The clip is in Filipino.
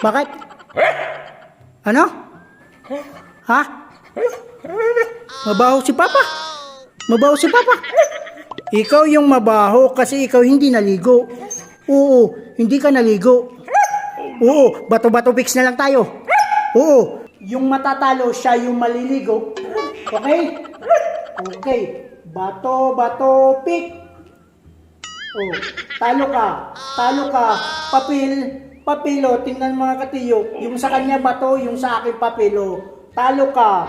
Bakit? Ano? Ha? Mabaho si Papa? Mabaho si Papa? Ikaw yung mabaho kasi ikaw hindi naligo. Oo, hindi ka naligo. Oo, bato-bato fix na lang tayo. Oo, yung matatalo siya yung maliligo. Okay? Okay. Bato, bato, pick. Oh, talo ka. Talo ka. Papil. Papilo. Tingnan mga katiyo. Yung sa kanya bato, yung sa akin papilo. Talo ka.